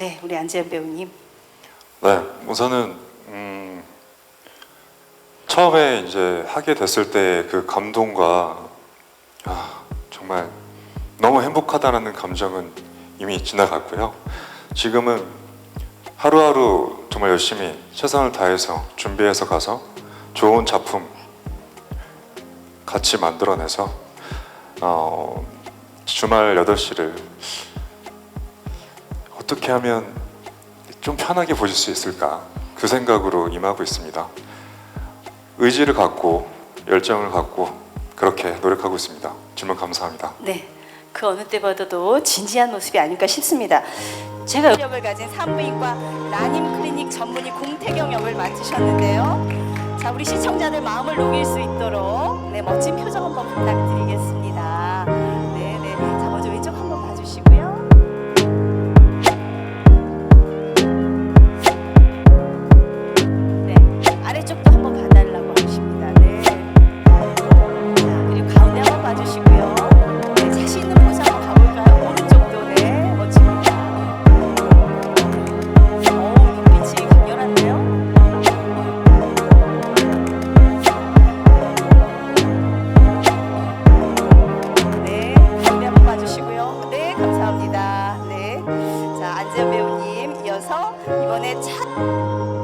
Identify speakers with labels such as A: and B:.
A: 네, 우리 안재현 배우님.
B: 네, 우선은 음, 처음에 이제 하게 됐을 때 그 감동과 아, 정말 너무 행복하다라는 감정은 이미 지나갔고요. 지금은 하루하루 정말 열심히 최선을 다해서 준비해서 가서 좋은 작품 같이 만들어내서 어, 주말 8시를 어떻게 하면 좀 편하게 보실 수 있을까 그 생각으로 임하고 있습니다. 의지를 갖고 열정을 갖고 그렇게 노력하고 있습니다. 질문 감사합니다.
A: 네, 그 어느 때보다도 진지한 모습이 아닐까 싶습니다. 제가 역을 가진 산부인과 라님 클리닉 전문의 공태경 역을 맡으셨는데요. 자, 우리 시청자들 마음을 녹일 수 있도록 네, 멋진 표정 한번 부탁드리겠습니다. 배우님 이어서 이번에 차